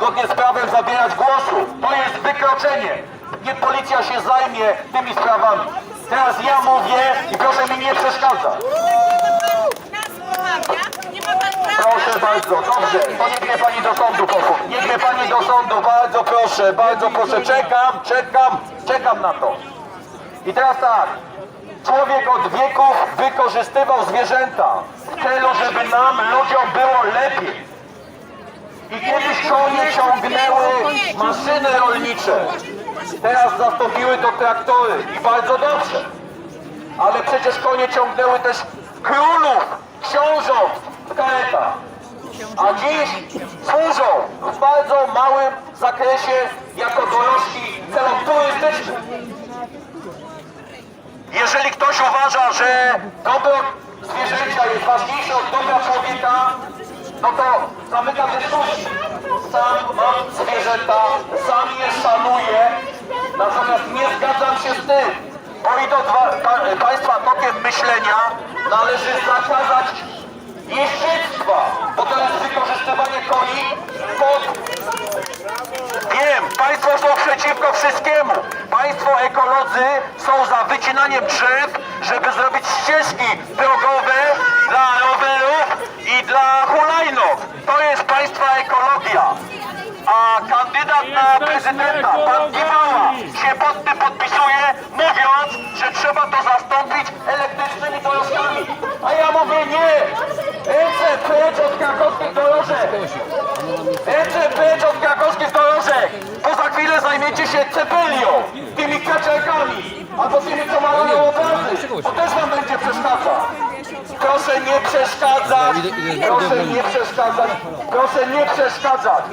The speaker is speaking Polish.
zgodnie z prawem zabierać głosu. To jest wykroczenie. Nie policja się zajmie tymi sprawami. Teraz ja mówię i proszę mi nie przeszkadzać. Nie. Proszę bardzo, dobrze, to mnie pani do sądu poszło. Niech mnie pani do sądu, bardzo proszę, bardzo proszę. Czekam, czekam, czekam na to. I teraz tak. Człowiek od wieków wykorzystywał zwierzęta w celu, żeby nam, ludziom było lepiej. I kiedyś konie ciągnęły maszyny rolnicze. Teraz zastąpiły to traktory i bardzo dobrze. Ale przecież konie ciągnęły też królów, książąt w karetach. A dziś służą w bardzo małym zakresie jako dorożki celom turystycznym. Jeżeli ktoś uważa, że dobro zwierzęcia jest ważniejsze od dobra człowieka, zamyka dyskusję. Sam mam zwierzęta, sam je szanuję, natomiast nie zgadzam się z tym. O idąc wa- pa, Państwa tokiem myślenia, należy zakazać jeździectwa, bo to jest wykorzystywanie koni pod Wiem, Państwo są przeciwko wszystkiemu. Państwo ekolodzy są za wycinaniem drzew, żeby zrobić ścieżki drogowe dla rowerów i dla hulajnóg. To jest Państwa ekologia. A kandydat na prezydenta, pan Gimała, się pod tym podpisuje, mówiąc, że trzeba to zastąpić elektrycznymi dorożkami. A ja mówię nie! Ręce precz od krakowskich dorożek! Ręce precz od krakowskich dorożek! Bo za chwilę zajmiecie się cepelią, tymi kaczerkami, albo tymi, co malują obrazy. To też wam będzie przeszkadzać. Proszę nie przeszkadzać, proszę nie przeszkadzać, proszę nie przeszkadzać.